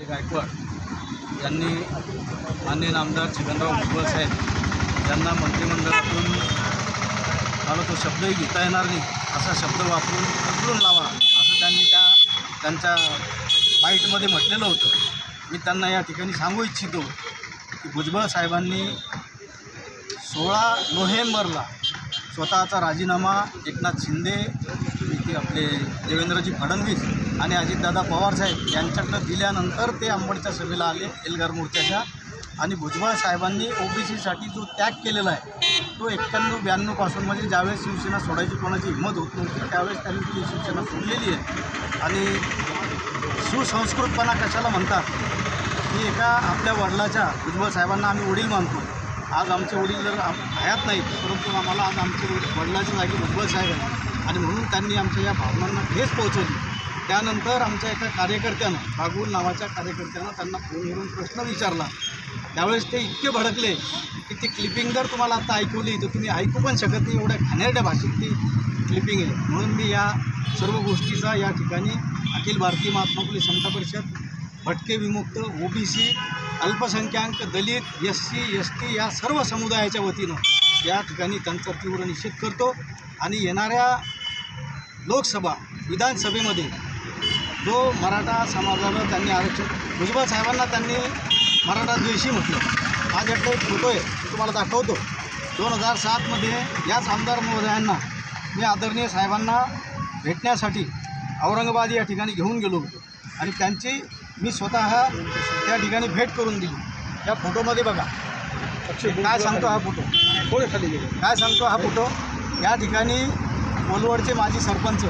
गायकवाड यांनी माननीय नामदार छगनराव भुजबळ साहेब यांना मंत्रिमंडळातून मला तो शब्दही घेता येणार नाही असा शब्द वापरून उचलून लावा असं त्यांनी त्या त्यांच्या बाईटमध्ये म्हटलेलं होतं. मी त्यांना या ठिकाणी सांगू इच्छितो की भुजबळ साहेबांनी सोळा नोव्हेंबरला स्वतःचा राजीनामा एकनाथ शिंदे इथे आपले देवेंद्रजी फडणवीस आणि अजितदादा पवारसाहेब यांच्याकडं दिल्यानंतर ते आंबडच्या सभेला आले एल्गार मोर्चाच्या. आणि भुजबळ साहेबांनी ओबीसीसाठी जो त्याग केलेला आहे तो एक्क्याण्णव ब्याण्णवपासून म्हणजे ज्यावेळेस शिवसेना सोडायची कोणाची हिंमत होत नव्हती त्यावेळेस त्यांनी ती शिवसेना सोडलेली आहे. आणि सुसंस्कृतपणा कशाला म्हणतात? की एका आपल्या वडिलाच्या भुजबळ साहेबांना आम्ही वडील मानतो. आज आमचे वडील जर आम- हयात नाहीत परंतु आम्हाला आज आमचे वडिलाच्या जागी भुजबळ साहेब आहेत. आणि म्हणून त्यांनी आमच्या या भावनांना ठेस पोहोचवली. त्यानंतर आमच्या एका कार्यकर्त्यानं बागुल नावाच्या कार्यकर्त्यानं त्यांना फोनवरून प्रश्न विचारला. त्यावेळेस ते इतके भडकले की ती क्लिपिंग जर तुम्हाला आता ऐकवली तर तुम्ही ऐकू पण शकत नाही. एवढ्या घाणेरड्या भाषेत ती क्लिपिंग आहे. म्हणून मी या सर्व गोष्टीचा या ठिकाणी अखिल भारतीय महात्मा फुले समता परिषद भटके विमुक्त ओबीसी अल्पसंख्याक दलित एस सी एस टी या सर्व समुदायाच्या वतीनं या ठिकाणी त्यांचा तीव्र निषेध करतो. आणि येणाऱ्या लोकसभा विधानसभेमध्ये जो मराठा समाजाला त्यांनी आरक्षण भुजबळ साहेबांना त्यांनी मराठा द्वेषी म्हटलं. आज यातला एक फोटो आहे तो तुम्हाला दाखवतो. दोन हजार सातमध्ये याच आमदार महोदयांना मी आदरणीय साहेबांना भेटण्यासाठी औरंगाबाद या ठिकाणी घेऊन गेलो होतो. आणि त्यांची मी स्वतः त्या ठिकाणी भेट करून दिली. या फोटोमध्ये बघा. काय सांगतो हा फोटो? थोडे खाली? गेले काय सांगतो हा फोटो? या ठिकाणी कोलवडचे माजी सरपंच